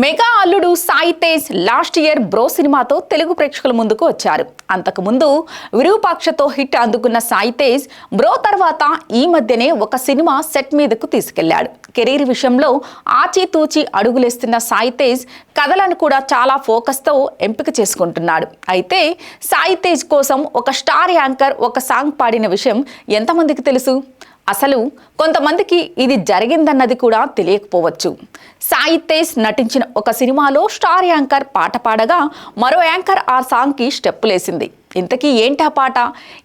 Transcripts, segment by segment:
Mega అల్లుడు Sai Tej last year bro సినిమాతో తెలుగు ప్రేక్షకుల ముందుకు వచ్చారు. అంతకుముందు విరూపాక్షతో హిట్ అందుకున్న సాయి తేజ్ బ్రో తర్వాత ఈ మధ్యనే ఒక సినిమా సెట్ మీదకు తీసుకెళ్ళాడు. కెరీర్ విషయంలో ఆచితూచి అడుగులేస్తున్న సాయి తేజ్ కథలను కూడా చాలా ఫోకస్తో ఎంపిక చేసుకుంటున్నాడు. అయితే సాయి తేజ్ కోసం ఒక స్టార్ యాంకర్ ఒక సాంగ్ పాడిన విషయం ఎంతమందికి తెలుసు? అసలు కొంతమందికి ఇది జరిగిందన్నది కూడా తెలియకపోవచ్చు. సాయి తేజ్ నటించిన ఒక సినిమాలో స్టార్ యాంకర్ పాట పాడగా మరో యాంకర్ ఆ సాంగ్కి స్టెప్పులేసింది ఇంతకీ ఏంటా పాట?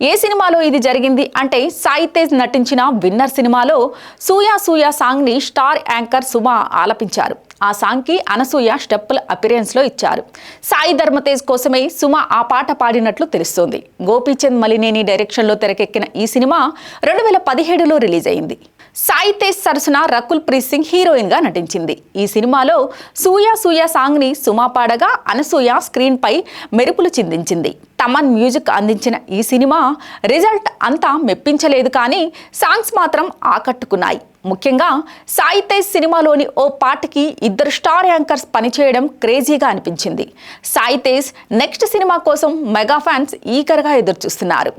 ఏ సినిమాలో ఇది జరిగింది అంటే సాయి తేజ్ నటించిన విన్నర్ సినిమాలో సూయా సూయా సాంగ్ని స్టార్ యాంకర్ సుమ ఆలపించారు. ఆ సాంగ్కి అనసూయ స్టెప్పుల అపిరియన్స్లో ఇచ్చారు. సాయి ధర్మతేజ్ కోసమే సుమ ఆ పాట పాడినట్లు తెలుస్తోంది. గోపీచంద్ మలినేని డైరెక్షన్లో తెరకెక్కిన ఈ సినిమా రెండు వేల పదిహేడులో రిలీజ్ అయింది. సాయి తేజ్ సరసన రకుల్ ప్రీత్ సింగ్ హీరోయిన్గా నటించింది. ఈ సినిమాలో సూయా సూయా సాంగ్ని సుమ పాడగా అనసూయ స్క్రీన్పై మెరుపులు చిందించింది. తమన్ మ్యూజిక్ అందించిన ఈ సినిమా రిజల్ట్ అంతా మెప్పించలేదు కానీ సాంగ్స్ మాత్రం ఆకట్టుకున్నాయి. ముఖ్యంగా సాయితేజ్ సినిమాలోని ఓ పాటకి ఇద్దరు స్టార్ యాంకర్స్ పనిచేయడం క్రేజీగా అనిపించింది. సాయితేజ్ నెక్స్ట్ సినిమా కోసం మెగా ఫ్యాన్స్ ఈగర్గా ఎదురుచూస్తున్నారు.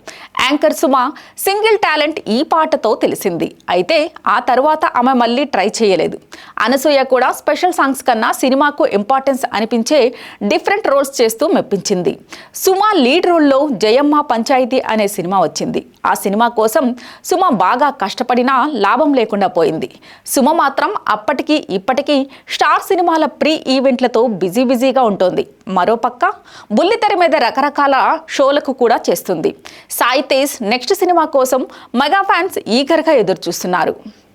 యాంకర్ సుమ సింగిల్ టాలెంట్ ఈ పాటతో తెలిసింది. అయితే ఆ తర్వాత ఆమె మళ్ళీ ట్రై చేయలేదు. అనసూయ కూడా స్పెషల్ సాంగ్స్ కన్నా సినిమాకు ఇంపార్టెన్స్ అనిపించే డిఫరెంట్ రోల్స్ చేస్తూ మెప్పించింది. సుమ లీడ్ రోల్లో జయమ్మ పంచాయతీ అనే సినిమా వచ్చింది. ఆ సినిమా కోసం సుమ బాగా కష్టపడినా లాభం లేకుండా పోయింది. సుమ మాత్రం అప్పటికి ఇప్పటికీ స్టార్ సినిమాల ప్రీ ఈవెంట్లతో బిజీ బిజీగా ఉంటుంది. మరోపక్క బుల్లితెర మీద రకరకాల షోలకు కూడా చేస్తుంది. సాయి తేజ్ నెక్స్ట్ సినిమా కోసం మెగా ఫ్యాన్స్ ఈగర్గా ఎదురు చూస్తున్నారు